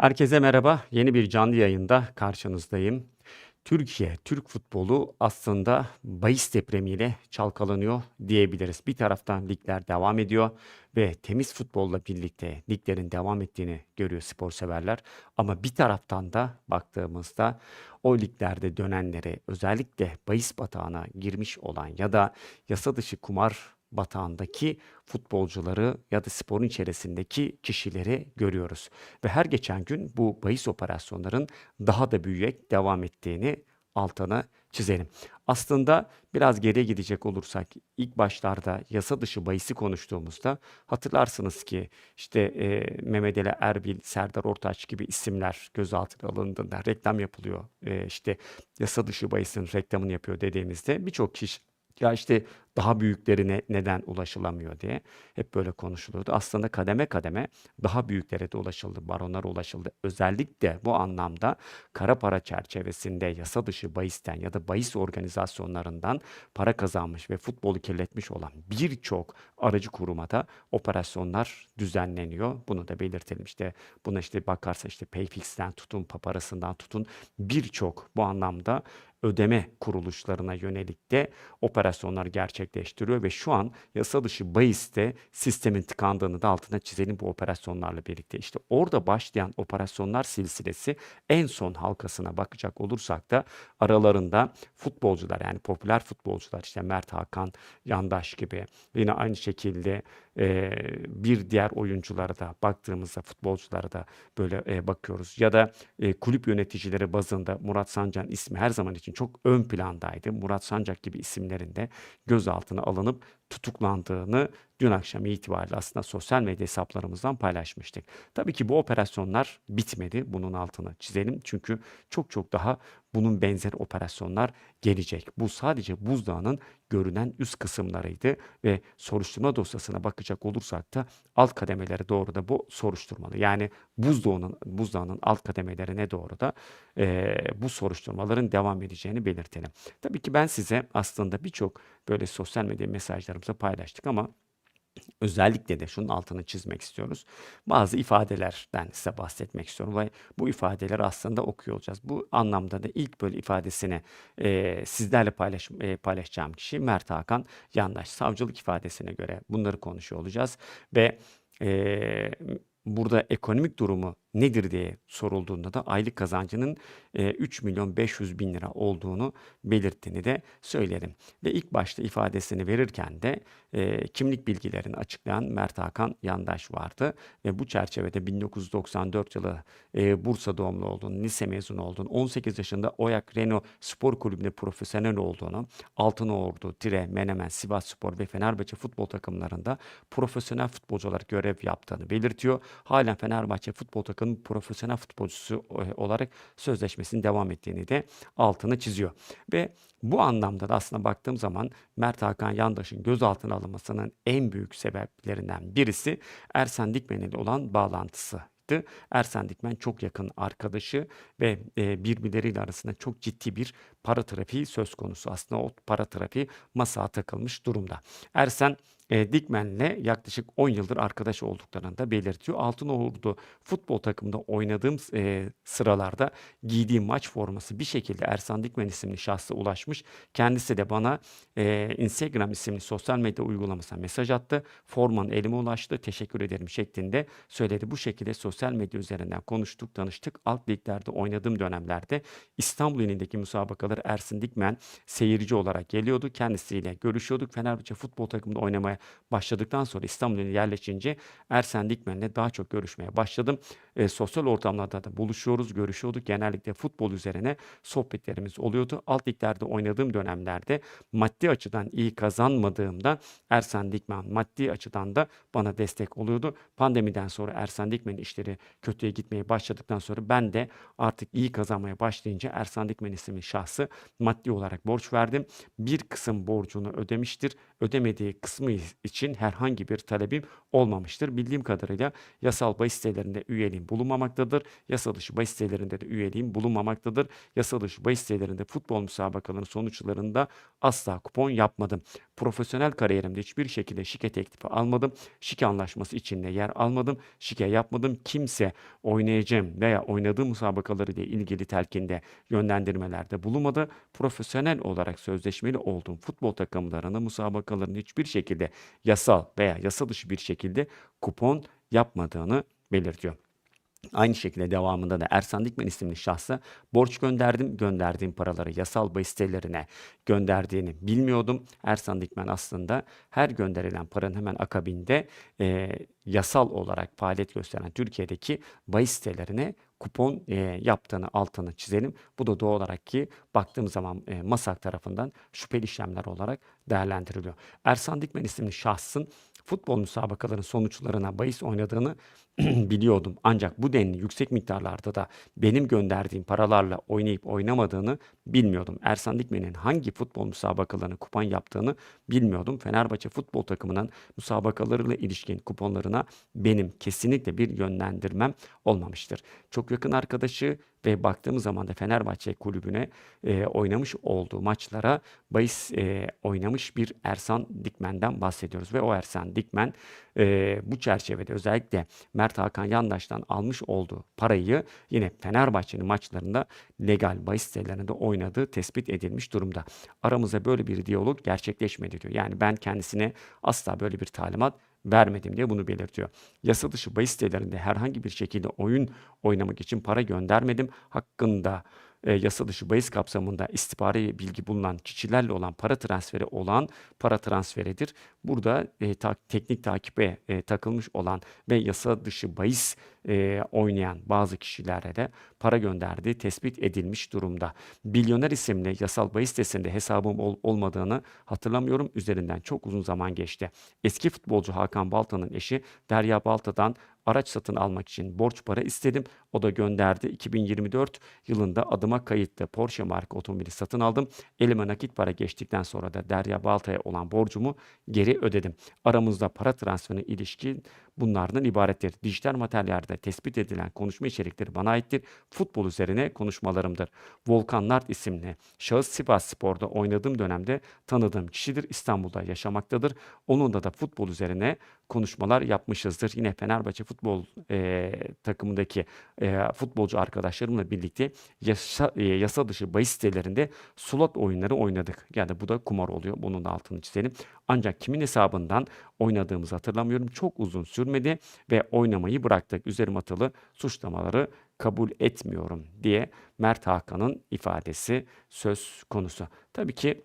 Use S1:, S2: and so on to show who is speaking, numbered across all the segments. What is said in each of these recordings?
S1: Herkese merhaba. Yeni bir canlı yayında karşınızdayım. Türkiye, Türk futbolu aslında bahis depremiyle çalkalanıyor diyebiliriz. Bir taraftan ligler devam ediyor ve temiz futbolla birlikte liglerin devam ettiğini görüyor spor severler. Ama bir taraftan da baktığımızda o liglerde dönenlere özellikle bahis batağına girmiş olan ya da yasa dışı kumar batağındaki futbolcuları ya da sporun içerisindeki kişileri görüyoruz. Ve her geçen gün bu bahis operasyonların daha da büyüyerek devam ettiğini altına çizelim. Aslında biraz geriye gidecek olursak ilk başlarda yasa dışı bahisi konuştuğumuzda hatırlarsınız ki işte e, Mehmet Ali Erbil, Serdar Ortaç gibi isimler gözaltına alındığında reklam yapılıyor. E, işte yasa dışı bahisin reklamını yapıyor dediğimizde birçok kişi ya işte daha büyüklerine neden ulaşılamıyor diye hep böyle konuşuluyordu. Aslında kademe kademe daha büyüklere de ulaşıldı, baronlara ulaşıldı. Özellikle bu anlamda kara para çerçevesinde yasa dışı bahisten ya da bahis organizasyonlarından para kazanmış ve futbolu kirletmiş olan birçok aracı kuruma da operasyonlar düzenleniyor. Bunu da belirtelim. İşte buna işte bakarsa işte Payfix'ten tutun, Paparası'ndan tutun birçok bu anlamda ödeme kuruluşlarına yönelik de operasyonlar gerçekleştiriyor ve şu an yasa dışı bahiste sistemin tıkandığını da altına çizelim bu operasyonlarla birlikte. İşte orada başlayan operasyonlar silsilesi en son halkasına bakacak olursak da aralarında futbolcular yani popüler futbolcular işte Mert Hakan, Yandaş gibi yine aynı şekilde e, bir diğer oyunculara da baktığımızda futbolculara da böyle e, bakıyoruz. Ya da e, kulüp yöneticileri bazında Murat Sancan ismi her zaman için çok ön plandaydı. Murat Sancak gibi isimlerin de gözaltına alınıp tutuklandığını dün akşam itibariyle aslında sosyal medya hesaplarımızdan paylaşmıştık. Tabii ki bu operasyonlar bitmedi. Bunun altını çizelim. Çünkü çok çok daha bunun benzeri operasyonlar gelecek. Bu sadece buzdağının görünen üst kısımlarıydı ve soruşturma dosyasına bakacak olursak da alt kademelere doğru da bu soruşturmalı. Yani buzdağının, buzdağının alt kademelerine doğru da e, bu soruşturmaların devam edeceğini belirtelim. Tabii ki ben size aslında birçok böyle sosyal medya mesajlarımızı paylaştık ama Özellikle de şunun altını çizmek istiyoruz. Bazı ifadelerden size bahsetmek istiyorum ve bu ifadeleri aslında okuyor olacağız. Bu anlamda da ilk böyle ifadesini e, sizlerle paylaş, e, paylaşacağım kişi Mert Hakan Yandaş. Savcılık ifadesine göre bunları konuşuyor olacağız ve e, burada ekonomik durumu nedir diye sorulduğunda da aylık kazancının e, 3 milyon 500 bin lira olduğunu belirttiğini de söylerim. Ve ilk başta ifadesini verirken de e, kimlik bilgilerini açıklayan Mert Hakan Yandaş vardı. Ve bu çerçevede 1994 yılı e, Bursa doğumlu olduğunu, lise mezunu olduğunu, 18 yaşında Oyak Renault Spor Kulübü'nde profesyonel olduğunu, Altınordu, Tire, Menemen, Sivas Spor ve Fenerbahçe futbol takımlarında profesyonel futbolcu olarak görev yaptığını belirtiyor. Halen Fenerbahçe futbol takımı takım profesyonel futbolcusu e, olarak sözleşmesinin devam ettiğini de altını çiziyor. Ve bu anlamda da aslında baktığım zaman Mert Hakan Yandaş'ın gözaltına alınmasının en büyük sebeplerinden birisi Ersen Dikmen ile olan bağlantısı Ersen Dikmen çok yakın arkadaşı ve e, birbirleriyle arasında çok ciddi bir para trafiği söz konusu. Aslında o para trafiği masaya takılmış durumda. Ersen e, Dikmen'le yaklaşık 10 yıldır arkadaş olduklarını da belirtiyor. Altınordu futbol takımında oynadığım e, sıralarda giydiğim maç forması bir şekilde Ersan Dikmen isimli şahsa ulaşmış. Kendisi de bana e, Instagram isimli sosyal medya uygulamasına mesaj attı. Forman elime ulaştı. Teşekkür ederim şeklinde söyledi. Bu şekilde sosyal medya üzerinden konuştuk, tanıştık. Alt liglerde oynadığım dönemlerde İstanbul ilindeki müsabakaları Ersin Dikmen seyirci olarak geliyordu. Kendisiyle görüşüyorduk. Fenerbahçe futbol takımında oynamaya başladıktan sonra İstanbul'a yerleşince Ersen Dikmen'le daha çok görüşmeye başladım. E, sosyal ortamlarda da buluşuyoruz, görüşüyorduk. Genellikle futbol üzerine sohbetlerimiz oluyordu. Alt liglerde oynadığım dönemlerde maddi açıdan iyi kazanmadığımda Ersen Dikmen maddi açıdan da bana destek oluyordu. Pandemiden sonra Ersen Dikmen'in işleri kötüye gitmeye başladıktan sonra ben de artık iyi kazanmaya başlayınca Ersan Dikmen isimli şahsı maddi olarak borç verdim. Bir kısım borcunu ödemiştir. Ödemediği kısmı için herhangi bir talebim olmamıştır. Bildiğim kadarıyla yasal bahis sitelerinde üyeliğim bulunmamaktadır. Yasal dışı bahis sitelerinde de üyeliğim bulunmamaktadır. Yasal dışı bahis sitelerinde futbol müsabakalarının sonuçlarında asla kupon yapmadım. Profesyonel kariyerimde hiçbir şekilde şike teklifi almadım. Şike anlaşması içinde yer almadım. Şike yapmadım. Kimse oynayacağım veya oynadığım müsabakaları ile ilgili telkinde yönlendirmelerde bulunmadı. Profesyonel olarak sözleşmeli olduğum futbol takımlarına müsabakaların hiçbir şekilde yasal veya yasa dışı bir şekilde kupon yapmadığını belirtiyor. Aynı şekilde devamında da Ersan Dikmen isimli şahsa borç gönderdim. Gönderdiğim paraları yasal bahis sitelerine gönderdiğini bilmiyordum. Ersan Dikmen aslında her gönderilen paranın hemen akabinde e, yasal olarak faaliyet gösteren Türkiye'deki bahis sitelerine kupon e, yaptığını altını çizelim. Bu da doğal olarak ki baktığım zaman e, MASAK tarafından şüpheli işlemler olarak değerlendiriliyor. Ersan Dikmen isimli şahsın futbol müsabakalarının sonuçlarına bahis oynadığını biliyordum. Ancak bu denli yüksek miktarlarda da benim gönderdiğim paralarla oynayıp oynamadığını bilmiyordum. Ersan Dikmen'in hangi futbol müsabakalarını kupon yaptığını bilmiyordum. Fenerbahçe futbol takımının müsabakalarıyla ilişkin kuponlarına benim kesinlikle bir yönlendirmem olmamıştır. Çok yakın arkadaşı ve baktığımız zaman da Fenerbahçe kulübüne e, oynamış olduğu maçlara bahis e, oynamış bir Ersan Dikmen'den bahsediyoruz. Ve o Ersan Dikmen e, bu çerçevede özellikle Mert Hakan Yandaş'tan almış olduğu parayı yine Fenerbahçe'nin maçlarında legal bahis sitelerinde oynadığı tespit edilmiş durumda. Aramızda böyle bir diyalog gerçekleşmedi diyor. Yani ben kendisine asla böyle bir talimat vermedim diye bunu belirtiyor. Yasa dışı bahis sitelerinde herhangi bir şekilde oyun oynamak için para göndermedim. Hakkında e, yasa dışı bahis kapsamında istihbari bilgi bulunan kişilerle olan para transferi olan para transferidir. Burada e, ta, teknik takibe e, takılmış olan ve yasa dışı bahis e, oynayan bazı kişilere de para gönderdiği tespit edilmiş durumda. Bilyoner isimli yasal bahis sitesinde hesabım ol, olmadığını hatırlamıyorum. Üzerinden çok uzun zaman geçti. Eski futbolcu Hakan Balta'nın eşi Derya Balta'dan araç satın almak için borç para istedim. O da gönderdi. 2024 yılında adıma kayıtlı Porsche marka otomobili satın aldım. Elime nakit para geçtikten sonra da Derya Balta'ya olan borcumu geri ödedim. Aramızda para transferine ilişkin bunlardan ibarettir. Dijital materyallerde tespit edilen konuşma içerikleri bana aittir. Futbol üzerine konuşmalarımdır. Volkan Nart isimli şahıs Sivas Spor'da oynadığım dönemde tanıdığım kişidir. İstanbul'da yaşamaktadır. Onunla da futbol üzerine konuşmalar yapmışızdır. Yine Fenerbahçe futbol e, takımındaki e, futbolcu arkadaşlarımla birlikte yasa, e, yasa dışı bahis sitelerinde slot oyunları oynadık. Yani bu da kumar oluyor. Bunun da altını çizelim. Ancak kimin hesabından oynadığımızı hatırlamıyorum. Çok uzun sürmedi ve oynamayı bıraktık. Üzerim atılı suçlamaları kabul etmiyorum diye Mert Hakan'ın ifadesi söz konusu. Tabii ki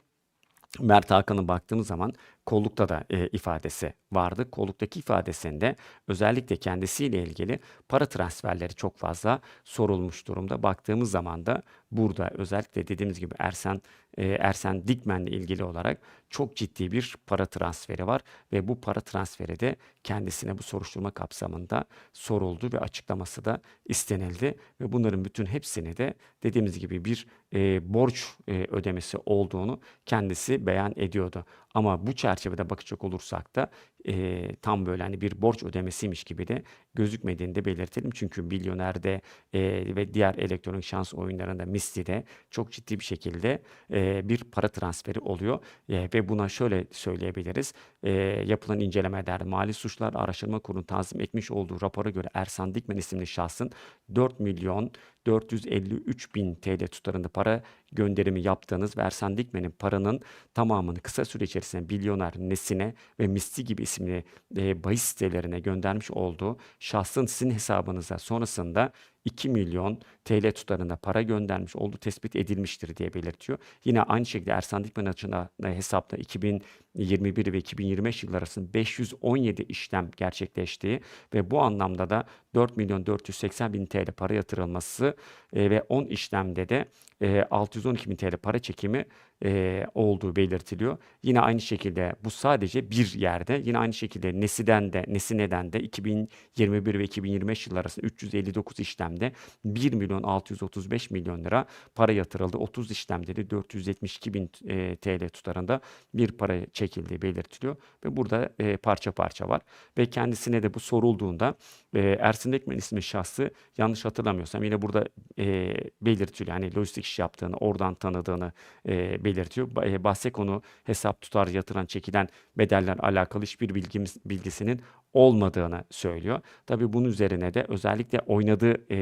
S1: Mert Hakan'a baktığımız zaman kollukta da e, ifadesi vardı. Kolluktaki ifadesinde özellikle kendisiyle ilgili para transferleri çok fazla sorulmuş durumda. Baktığımız zaman da burada özellikle dediğimiz gibi Ersen e, Ersen Dikmen'le ilgili olarak çok ciddi bir para transferi var ve bu para transferi de kendisine bu soruşturma kapsamında soruldu ve açıklaması da istenildi ve bunların bütün hepsini de dediğimiz gibi bir e, borç e, ödemesi olduğunu kendisi beyan ediyordu. Ama bu çerçevede bakacak olursak da e, tam böyle hani bir borç ödemesiymiş gibi de gözükmediğini de belirtelim. Çünkü Milyoner'de e, ve diğer elektronik şans oyunlarında Misti'de çok ciddi bir şekilde e, bir para transferi oluyor. E, ve buna şöyle söyleyebiliriz. E, yapılan incelemelerde Mali Suçlar Araştırma Kurulu tanzim etmiş olduğu rapora göre Ersan Dikmen isimli şahsın 4 milyon 453 bin TL tutarında para gönderimi yaptığınız ve Dikmen'in paranın tamamını kısa süre içerisinde Milyoner, Nesine ve Misti gibi isimli e, bahis sitelerine göndermiş olduğu şahsın sizin hesabınıza sonrasında 2 milyon TL tutarında para göndermiş olduğu tespit edilmiştir diye belirtiyor. Yine aynı şekilde Ersan Dikmen açısından hesapta 2021 ve 2025 yılları arasında 517 işlem gerçekleştiği ve bu anlamda da 4 milyon 480 bin TL para yatırılması e, ve 10 işlemde de e, 612 bin TL para çekimi e, olduğu belirtiliyor. Yine aynı şekilde bu sadece bir yerde. Yine aynı şekilde Nesi'den de Nesine'den de 2021 ve 2025 yılları arasında 359 işlemde 1 milyon 635 milyon lira para yatırıldı. 30 işlemde de 472 bin e, TL tutarında bir para çekildiği belirtiliyor. Ve burada e, parça parça var. Ve kendisine de bu sorulduğunda e, Ersin Ekmen isimli şahsı yanlış hatırlamıyorsam yine burada e, belirtiliyor. Yani lojistik iş yaptığını, oradan tanıdığını belirtiliyor belirtiyor. E, bahse konu hesap tutar yatıran çekilen bedeller alakalı hiçbir bilgimiz, bilgisinin olmadığını söylüyor. Tabii bunun üzerine de özellikle oynadığı e,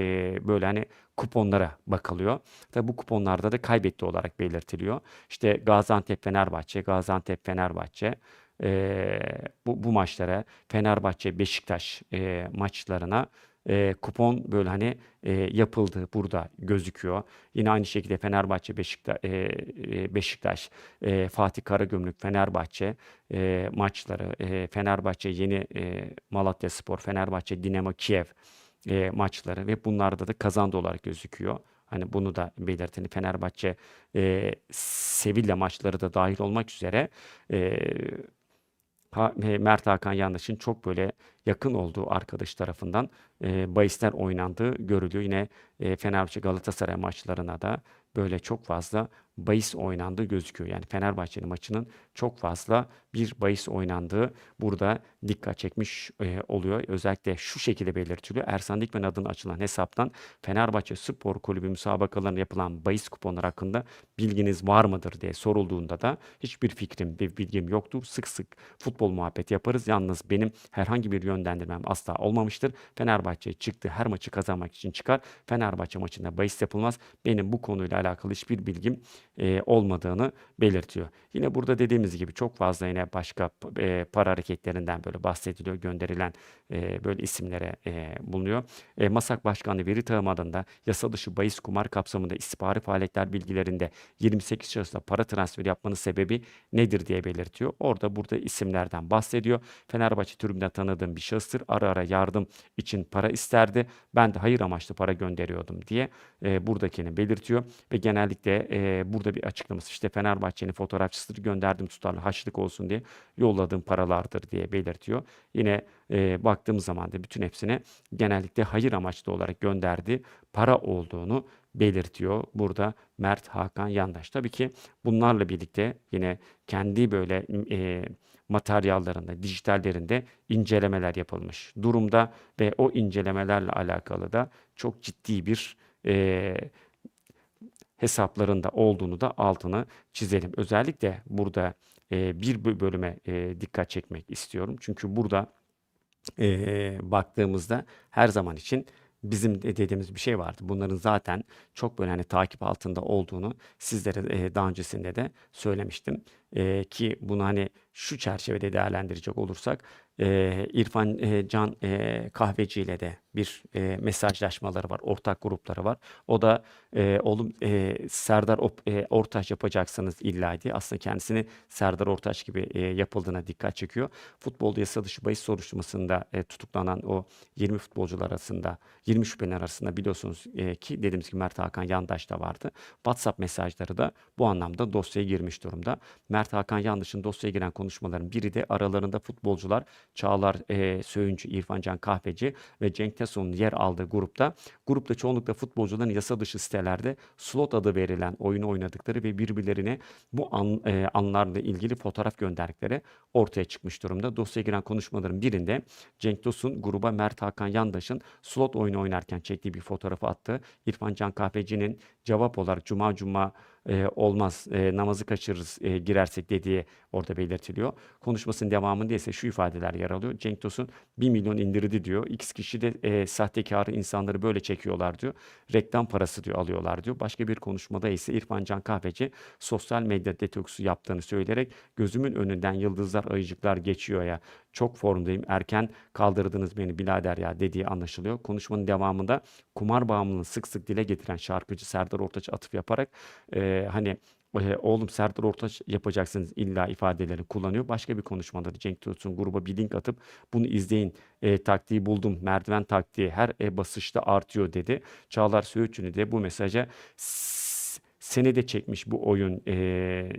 S1: böyle hani kuponlara bakılıyor. Tabii bu kuponlarda da kaybetti olarak belirtiliyor. İşte Gaziantep Fenerbahçe, Gaziantep Fenerbahçe e, bu, bu maçlara Fenerbahçe Beşiktaş e, maçlarına e, kupon böyle hani e, yapıldı burada gözüküyor. Yine aynı şekilde Fenerbahçe Beşiktaş, Beşiktaş e, Fatih Karagümrük Fenerbahçe e, maçları e, Fenerbahçe Yeni e, Malatyaspor Fenerbahçe Dinamo Kiev e, maçları ve bunlarda da kazandı olarak gözüküyor. Hani bunu da belirtin. Fenerbahçe e, Sevilla maçları da dahil olmak üzere e, E, Mert Hakan Yandaş'ın çok böyle yakın olduğu arkadaş tarafından e, bahisler oynandığı görülüyor. Yine e, Fenerbahçe Galatasaray maçlarına da böyle çok fazla bahis oynandığı gözüküyor. Yani Fenerbahçe'nin maçının çok fazla bir bahis oynandığı burada dikkat çekmiş e, oluyor. Özellikle şu şekilde belirtiliyor. Ersan Dikmen adına açılan hesaptan Fenerbahçe Spor Kulübü müsabakalarında yapılan bahis kuponları hakkında bilginiz var mıdır diye sorulduğunda da hiçbir fikrim, bir bilgim yoktur. Sık sık futbol muhabbeti yaparız. Yalnız benim herhangi bir yönlendirmem asla olmamıştır. Fenerbahçe çıktı her maçı kazanmak için çıkar. Fenerbahçe maçında bahis yapılmaz. Benim bu konuyla alakalı hiçbir bilgim e, olmadığını belirtiyor. Yine burada dediğimiz gibi çok fazla yine başka e, para hareketlerinden böyle bahsediliyor. Gönderilen e, böyle isimlere e, bulunuyor. E, Masak Başkanı Veri Tağım adında yasa dışı bahis kumar kapsamında istihbari faaliyetler bilgilerinde 28 şahısla para transferi yapmanın sebebi nedir diye belirtiyor. Orada burada isimlerden bahsediyor. Fenerbahçe tribünden tanıdığım bir şahıstır. Ara ara yardım için para isterdi. Ben de hayır amaçlı para gönderiyordum diye e, buradakini belirtiyor. Ve genellikle e, burada bir açıklaması işte Fenerbahçe'nin fotoğrafçısıdır gönderdim tutarlı haçlık olsun diye yolladığım paralardır diye belirtiyor. Yine e, baktığımız zaman da bütün hepsine genellikle hayır amaçlı olarak gönderdiği para olduğunu belirtiyor burada Mert Hakan Yandaş. Tabii ki bunlarla birlikte yine kendi böyle e, materyallerinde, dijitallerinde incelemeler yapılmış durumda ve o incelemelerle alakalı da çok ciddi bir e, hesaplarında olduğunu da altını çizelim. Özellikle burada e, bir bölüme e, dikkat çekmek istiyorum. Çünkü burada e, baktığımızda her zaman için bizim de dediğimiz bir şey vardı. Bunların zaten çok böyle hani takip altında olduğunu sizlere e, daha öncesinde de söylemiştim. E, ki bunu hani şu çerçevede değerlendirecek olursak e, İrfan e, Can e, Kahveci ile de bir e, mesajlaşmaları var. Ortak grupları var. O da e, oğlum e, Serdar Op- e, Ortaç yapacaksınız illa diye aslında kendisini Serdar Ortaç gibi e, yapıldığına dikkat çekiyor. Futbolda yasa dışı bahis soruşturmasında e, tutuklanan o 20 futbolcular arasında 20 şüpheli arasında biliyorsunuz e, ki dediğimiz gibi Mert Hakan Yandaş da vardı. WhatsApp mesajları da bu anlamda dosyaya girmiş durumda. Mert Hakan Yandaş'ın dosyaya giren konuşmaların biri de aralarında futbolcular Çağlar e, Söyüncü, İrfan Can Kahveci ve Cenk Teson'un yer aldığı grupta grupta çoğunlukla futbolcuların yasa dışı sitelerde slot adı verilen oyunu oynadıkları ve birbirlerine bu an, e, anlarla ilgili fotoğraf gönderdikleri ortaya çıkmış durumda. Dosyaya giren konuşmaların birinde Cenk Tosun gruba Mert Hakan Yandaş'ın slot oyunu oynarken çektiği bir fotoğrafı attı. İrfan Can Kahveci'nin cevap olarak cuma cuma e, olmaz e, namazı kaçırırız e, girersek dediği orada belirtiliyor. Konuşmasının devamında ise şu ifadeler yer alıyor. Cenk Tosun 1 milyon indirdi diyor. X kişi de e, sahtekarı insanları böyle çekiyorlar diyor. Reklam parası diyor alıyorlar diyor. Başka bir konuşmada ise İrfan Can Kahveci sosyal medya detoksu yaptığını söyleyerek gözümün önünden yıldızlar ayıcıklar geçiyor ya. Çok formdayım. Erken kaldırdınız beni birader ya dediği anlaşılıyor. Konuşmanın devamında kumar bağımlılığını sık sık dile getiren şarkıcı Serdar Ortaç atıf yaparak e, hani e, oğlum Serdar Ortaç yapacaksınız illa ifadelerini kullanıyor. Başka bir konuşmada da Cenk Tosun gruba bir link atıp bunu izleyin e, taktiği buldum merdiven taktiği her e, basışta artıyor dedi. Çağlar Söğütçü'nü de bu mesaja seni de çekmiş bu oyun e,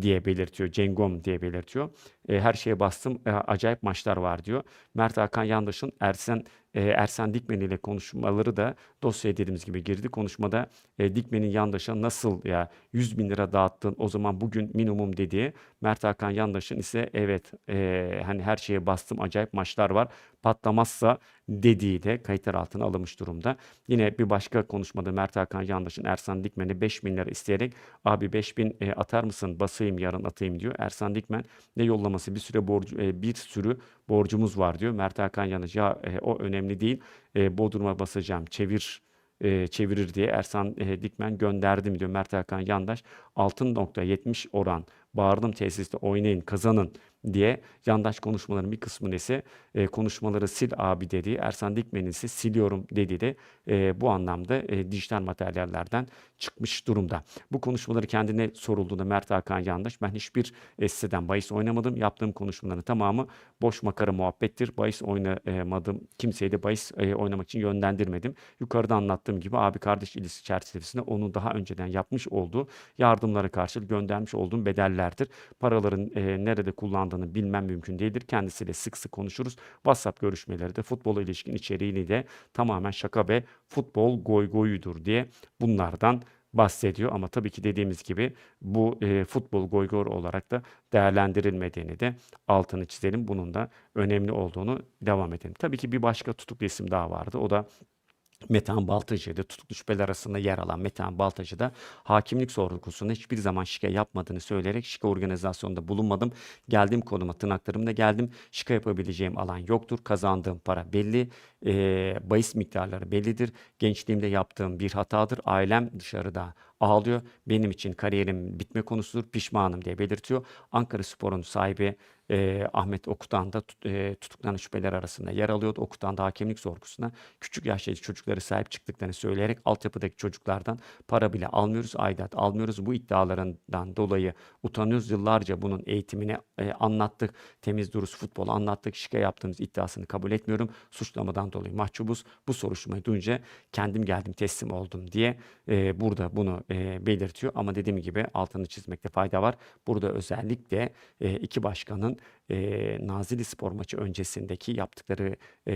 S1: diye belirtiyor. Cengom diye belirtiyor. E, her şeye bastım. e, acayip maçlar var diyor. Mert Hakan Yandaş'ın Ersen e, Ersen Dikmen ile konuşmaları da dosyaya dediğimiz gibi girdi. Konuşmada e, Dikmen'in yandaşa nasıl ya 100 bin lira dağıttın o zaman bugün minimum dediği Mert Hakan Yandaş'ın ise evet e, hani her şeye bastım acayip maçlar var patlamazsa dediği de kayıtlar altına alınmış durumda. Yine bir başka konuşmada Mert Hakan Yandaş'ın Ersan Dikmen'e 5 bin lira isteyerek abi 5 bin e, atar mısın basayım yarın atayım diyor. Ersan Dikmen ne yollaması bir süre borcu e, bir sürü borcumuz var diyor. Mert Hakan Yandaş ya e, o önemli değil. E, Bodrum'a basacağım çevir e, çevirir diye Ersan e, Dikmen gönderdim diyor. Mert Hakan Yandaş. 6.70 oran. Bağırdım tesiste oynayın kazanın diye yandaş konuşmaların bir kısmını ise e, konuşmaları sil abi dediği Ersan Dikmen'in ise siliyorum dediği de e, bu anlamda e, dijital materyallerden çıkmış durumda. Bu konuşmaları kendine sorulduğunda Mert Hakan Yandaş ben hiçbir e, siteden bahis oynamadım. Yaptığım konuşmaların tamamı boş makara muhabbettir. Bahis oynamadım. Kimseyi de bahis e, oynamak için yönlendirmedim. Yukarıda anlattığım gibi abi kardeş ilişkisi çerçevesinde onu daha önceden yapmış olduğu yardımlara karşılık göndermiş olduğum bedellerdir. Paraların e, nerede kullandığını bilmem mümkün değildir. Kendisiyle sık sık konuşuruz. WhatsApp görüşmeleri de futbola ilişkin içeriğini de tamamen şaka ve futbol goy goyudur diye bunlardan bahsediyor ama tabii ki dediğimiz gibi bu e, futbol goy goy olarak da değerlendirilmediğini de altını çizelim. Bunun da önemli olduğunu devam edelim. Tabii ki bir başka tutuklu isim daha vardı. O da Metehan Baltacı'ydı. Tutuklu şüpheli arasında yer alan Metehan Baltacı da hakimlik sorgusunda hiçbir zaman şike yapmadığını söyleyerek şike organizasyonunda bulunmadım. Geldiğim konuma tırnaklarımla geldim. Şike yapabileceğim alan yoktur. Kazandığım para belli. E, bahis miktarları bellidir. Gençliğimde yaptığım bir hatadır. Ailem dışarıda ağlıyor. Benim için kariyerim bitme konusudur. Pişmanım diye belirtiyor. Ankara Spor'un sahibi e, Ahmet Okutan da tut, e, tutuklanan şüpheler arasında yer alıyordu. Okutan da hakemlik sorgusuna küçük yaştaki çocukları sahip çıktıklarını söyleyerek altyapıdaki çocuklardan para bile almıyoruz, aidat almıyoruz. Bu iddialarından dolayı utanıyoruz. Yıllarca bunun eğitimini e, anlattık. Temiz durus futbol anlattık. Şike yaptığımız iddiasını kabul etmiyorum. Suçlamadan dolayı mahcubuz. Bu soruşturmayı duyunca kendim geldim teslim oldum diye e, burada bunu e, belirtiyor. Ama dediğim gibi altını çizmekte fayda var. Burada özellikle e, iki başkanın e, Nazilli spor maçı öncesindeki yaptıkları e,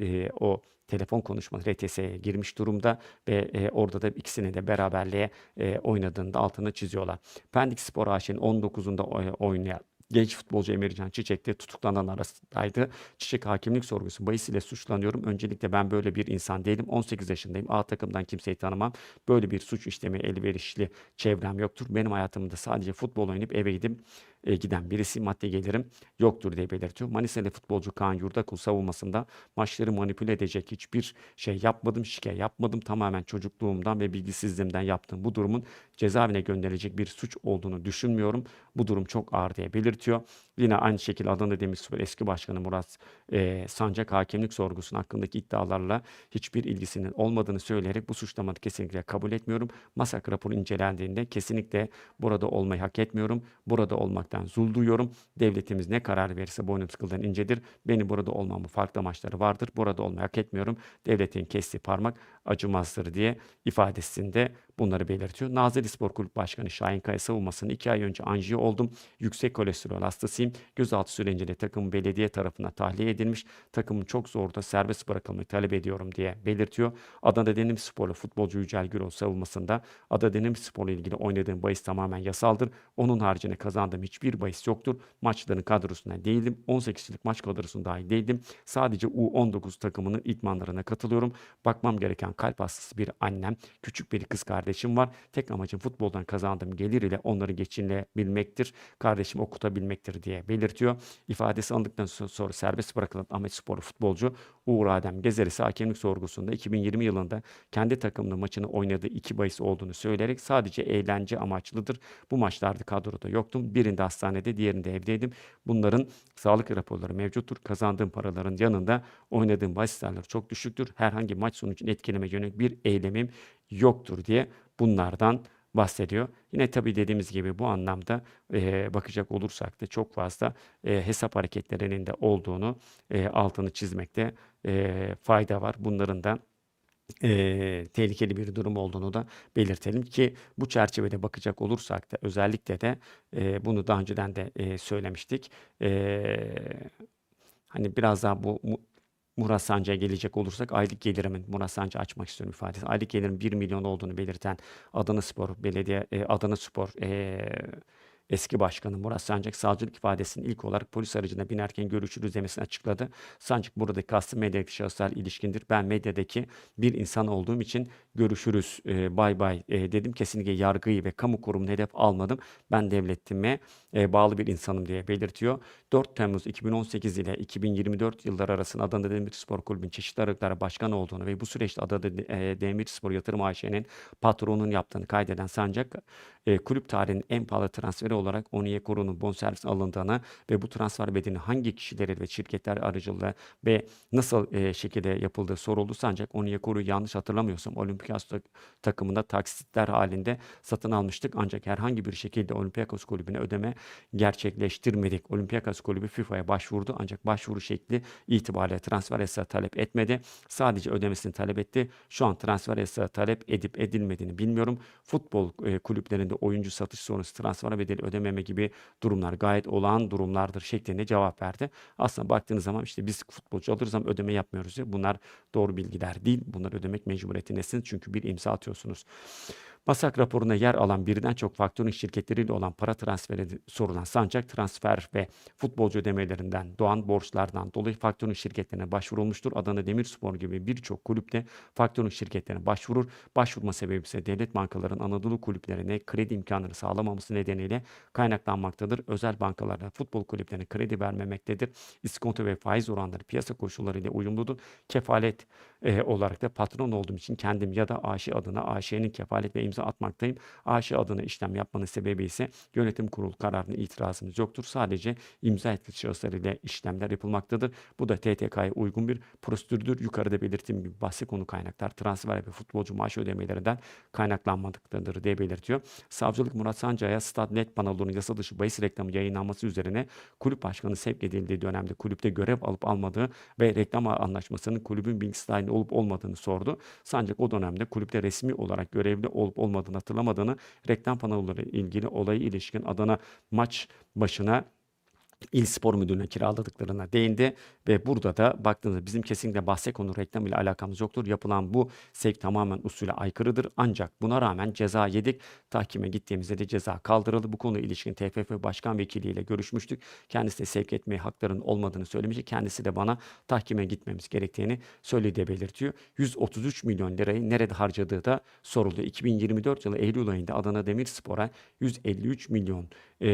S1: e, o telefon konuşması RTS'ye girmiş durumda ve e, orada da ikisini de beraberliğe e, oynadığında altını çiziyorlar. Pendik Spor AŞ'nin 19'unda oynayan genç futbolcu Emircan Çiçek de tutuklanan arasındaydı. Çiçek hakimlik sorgusu bahis ile suçlanıyorum. Öncelikle ben böyle bir insan değilim. 18 yaşındayım. A takımdan kimseyi tanımam. Böyle bir suç işlemi elverişli çevrem yoktur. Benim hayatımda sadece futbol oynayıp eve gidip e, giden birisi maddi gelirim yoktur diye belirtiyor. Manisa'lı futbolcu Kaan Yurdakul savunmasında maçları manipüle edecek hiçbir şey yapmadım, şike yapmadım. Tamamen çocukluğumdan ve bilgisizliğimden yaptığım bu durumun cezaevine gönderilecek bir suç olduğunu düşünmüyorum. Bu durum çok ağır diye belirtiyor. Yine aynı şekilde Adana Demirspor eski başkanı Murat e, Sancak hakemlik sorgusunun hakkındaki iddialarla hiçbir ilgisinin olmadığını söyleyerek bu suçlamayı kesinlikle kabul etmiyorum. Masak raporu incelendiğinde kesinlikle burada olmayı hak etmiyorum. Burada olmaktan zul duyuyorum. Devletimiz ne karar verirse boynum sıkıldan incedir. Benim burada olmamın farklı amaçları vardır. Burada olmayı hak etmiyorum. Devletin kestiği parmak acımazdır diye ifadesinde bunları belirtiyor. Nazilli Spor Kulüp Başkanı Şahin Kaya savunmasını iki ay önce anjiyo oldum. Yüksek kolesterol hastasıyım. Gözaltı sürecince takım belediye tarafından tahliye edilmiş. Takımın çok zorda serbest bırakılmayı talep ediyorum diye belirtiyor. Adana Denim Sporlu futbolcu Yücel Gürol savunmasında Adana Denim Spor'la ilgili oynadığım bahis tamamen yasaldır. Onun haricinde kazandığım hiçbir bahis yoktur. Maçların kadrosunda değildim. 18 kişilik maç kadrosunda dahi değildim. Sadece U19 takımının idmanlarına katılıyorum. Bakmam gereken kalp hastası bir annem, küçük bir kız kardeşim var. Tek amacım futboldan kazandığım gelir ile onları geçinebilmektir. Kardeşimi okutabilmektir diye belirtiyor. İfadesi alındıktan sonra serbest bırakılan Ahmet Sporlu futbolcu Uğur Adem Gezer ise hakemlik sorgusunda 2020 yılında kendi takımının maçını oynadığı iki bahis olduğunu söyleyerek sadece eğlence amaçlıdır. Bu maçlarda kadroda yoktum. Birinde hastanede, diğerinde evdeydim. Bunların sağlık raporları mevcuttur. Kazandığım paraların yanında oynadığım bahislerler çok düşüktür. Herhangi maç sonucunu etkileme yönelik bir eylemim yoktur diye bunlardan bahsediyor. Yine tabii dediğimiz gibi bu anlamda e, bakacak olursak da çok fazla e, hesap hareketlerinin de olduğunu e, altını çizmekte e, fayda var. Bunların da e, tehlikeli bir durum olduğunu da belirtelim ki bu çerçevede bakacak olursak da özellikle de e, bunu daha önceden de e, söylemiştik. E, hani biraz daha bu Murat Sancı'ya gelecek olursak aylık gelirimin Murat Sancı açmak istiyorum ifadesi. Aylık gelirim 1 milyon olduğunu belirten Adana Spor Belediye e, Adana Spor e, eski başkanı Murat Sancak savcılık ifadesinin ilk olarak polis aracına binerken görüşürüz demesini açıkladı. Sancak buradaki kastı medyadaki şahıslar ilişkindir. Ben medyadaki bir insan olduğum için görüşürüz e, bay bay e, dedim. Kesinlikle yargıyı ve kamu kurumunu hedef almadım. Ben devletime e, bağlı bir insanım diye belirtiyor. 4 Temmuz 2018 ile 2024 yıllar arasında Adana Demirspor Kulübü'nün çeşitli aralıklara başkan olduğunu ve bu süreçte Adana e, Demirspor Yatırım AŞ'nin patronunun yaptığını kaydeden Sancak, e, kulüp tarihinin en pahalı transferi olarak Onyekuru'nun bonservis alındığını ve bu transfer bedeli hangi kişileri ve şirketler aracılığıyla ve nasıl e, şekilde yapıldığı soruldu. Sancak Onyekuru'yu yanlış hatırlamıyorsam Olympiakos tak- takımında taksitler halinde satın almıştık. Ancak herhangi bir şekilde Olympiakos kulübüne ödeme gerçekleştirmedik. Olympiakos kulübü FIFA'ya başvurdu ancak başvuru şekli itibariyle transfer yasağı talep etmedi. Sadece ödemesini talep etti. Şu an transfer yasağı talep edip edilmediğini bilmiyorum. Futbol e, kulüplerinde oyuncu satış sonrası transfer bedeli ödememe gibi durumlar gayet olağan durumlardır şeklinde cevap verdi. Aslında baktığınız zaman işte biz futbolcu alırız ama ödeme yapmıyoruz. Bunlar doğru bilgiler değil. Bunları ödemek mecburiyetindesiniz çünkü bir imza atıyorsunuz. Masak raporuna yer alan birden çok faktörün şirketleriyle olan para transferi sorulan Sancak transfer ve futbolcu ödemelerinden doğan borçlardan dolayı faktörün şirketlerine başvurulmuştur. Adana Demirspor gibi birçok kulüpte faktörün şirketlerine başvurur. Başvurma sebebi ise devlet bankaların Anadolu kulüplerine kredi imkanları sağlamaması nedeniyle kaynaklanmaktadır. Özel bankalarda futbol kulüplerine kredi vermemektedir. İskonto ve faiz oranları piyasa koşullarıyla uyumludur. Kefalet e, olarak da patron olduğum için kendim ya da AŞ adına AŞ'nin kefalet ve imza atmaktayım. AŞ adına işlem yapmanın sebebi ise yönetim kurulu kararına itirazımız yoktur. Sadece imza etki şahıslarıyla işlemler yapılmaktadır. Bu da TTK'ya uygun bir prosedürdür. Yukarıda belirttiğim gibi bahsi konu kaynaklar transfer ve futbolcu maaş ödemelerinden kaynaklanmadıktadır diye belirtiyor. Savcılık Murat Sancay'a Stad Net Panoğlu'nun yasa dışı bahis reklamı yayınlanması üzerine kulüp başkanı sevk edildiği dönemde kulüpte görev alıp almadığı ve reklam anlaşmasının kulübün bilgisi olup olmadığını sordu. Sancak o dönemde kulüpte resmi olarak görevli olup olmadığını hatırlamadığını, reklam panoları ilgili olayı ilişkin Adana maç başına İl Spor Müdürlüğü'ne kiraladıklarına değindi ve burada da baktığınızda bizim kesinlikle bahse konu reklam ile alakamız yoktur. Yapılan bu sevk tamamen usule aykırıdır. Ancak buna rağmen ceza yedik. Tahkime gittiğimizde de ceza kaldırıldı. Bu konu ilişkin TFF Başkan Vekili ile görüşmüştük. Kendisi de sevk etmeye haklarının olmadığını söylemişti. Kendisi de bana tahkime gitmemiz gerektiğini söylediği belirtiyor. 133 milyon lirayı nerede harcadığı da soruluyor. 2024 yılı Eylül ayında Adana Demirspor'a 153 milyon e,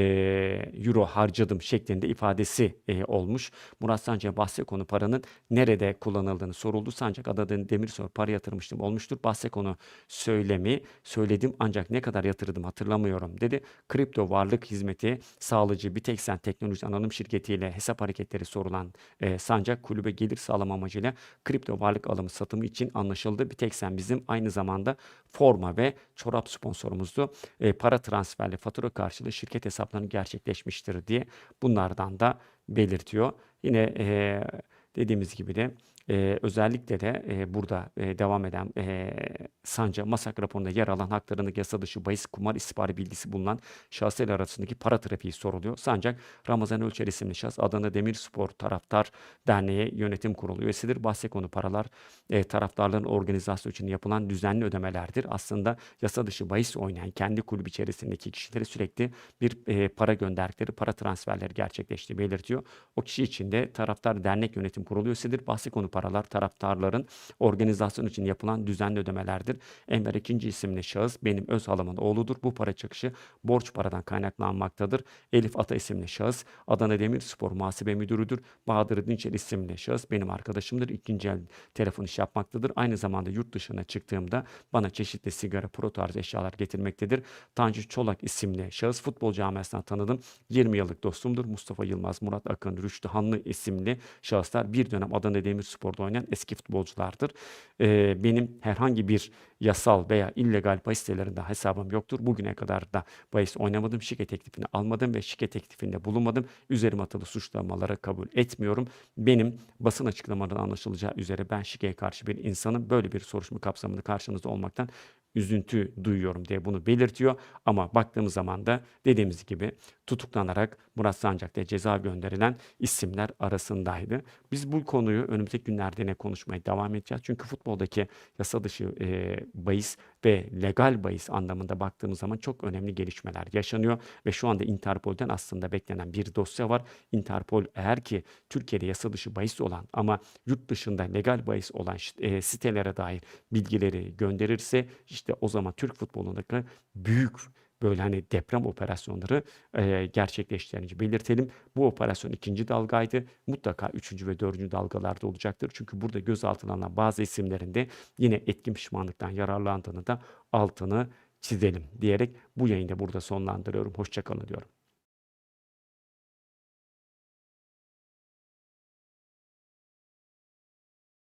S1: euro harcadım şeklinde ifadesi e, olmuş. Murat Sancak'a bahse konu paranın nerede kullanıldığını soruldu. Sancak Adana Demirspor para yatırmıştım olmuştur. Bahse konu söylemi söyledim ancak ne kadar yatırdım hatırlamıyorum dedi. Kripto varlık hizmeti sağlayıcı Biteksen Teknoloji Anonim Şirketiyle hesap hareketleri sorulan e, Sancak kulübe gelir sağlama amacıyla kripto varlık alımı satımı için anlaşıldı. Biteksen bizim aynı zamanda forma ve çorap sponsorumuzdu. E, para transferli fatura karşılığı şirket hesaplarını gerçekleşmiştir diye bunlardan da belirtiyor. Yine e, dediğimiz gibi de e, özellikle de e, burada e, devam eden e, Sanca Masak raporunda yer alan haklarında yasa dışı bahis kumar istihbarı bilgisi bulunan şahıslar arasındaki para trafiği soruluyor. Sancak Ramazan Ölçer isimli şahıs Adana Demirspor Taraftar Derneği Yönetim Kurulu üyesidir. Bahse konu paralar e, taraftarların organizasyonu için yapılan düzenli ödemelerdir. Aslında yasa dışı bahis oynayan kendi kulüp içerisindeki kişileri sürekli bir e, para gönderdikleri, para transferleri gerçekleştiği belirtiyor. O kişi için de taraftar dernek yönetim kurulu üyesidir. Bahsi konu paralar taraftarların organizasyon için yapılan düzenli ödemelerdir. Enver ikinci isimli şahıs benim öz halamın oğludur. Bu para çıkışı borç paradan kaynaklanmaktadır. Elif Ata isimli şahıs Adana Demirspor muhasebe müdürüdür. Bahadır Dinçer isimli şahıs benim arkadaşımdır. İkinci el telefon iş yapmaktadır. Aynı zamanda yurt dışına çıktığımda bana çeşitli sigara, pro tarzı eşyalar getirmektedir. Tanju Çolak isimli şahıs futbol camiasından tanıdım. 20 yıllık dostumdur. Mustafa Yılmaz, Murat Akın, Rüştü Hanlı isimli şahıslar bir dönem Adana Demirspor'da oynayan eski futbolculardır. Ee, benim herhangi bir yasal veya illegal bahis sitelerinde hesabım yoktur. Bugüne kadar da bahis oynamadım. Şike teklifini almadım ve şike teklifinde bulunmadım. Üzerime atılı suçlamaları kabul etmiyorum. Benim basın açıklamalarından anlaşılacağı üzere ben şikeye karşı bir insanım. Böyle bir soruşturma kapsamında karşınızda olmaktan üzüntü duyuyorum diye bunu belirtiyor. Ama baktığımız zaman da dediğimiz gibi tutuklanarak Murat Sancak'ta ceza gönderilen isimler arasındaydı. Biz bu konuyu önümüzdeki günlerde yine konuşmaya devam edeceğiz. Çünkü futboldaki yasa dışı e, bahis ve legal bahis anlamında baktığımız zaman çok önemli gelişmeler yaşanıyor ve şu anda Interpol'den aslında beklenen bir dosya var. Interpol eğer ki Türkiye'de yasa dışı bahis olan ama yurt dışında legal bahis olan e, sitelere dair bilgileri gönderirse işte o zaman Türk futbolundaki büyük böyle hani deprem operasyonları e, gerçekleşeceğini belirtelim. Bu operasyon ikinci dalgaydı. Mutlaka üçüncü ve dördüncü dalgalarda olacaktır. Çünkü burada gözaltına alınan bazı isimlerin de yine etkin pişmanlıktan yararlandığını da altını çizelim diyerek bu yayını da burada sonlandırıyorum. Hoşçakalın diyorum.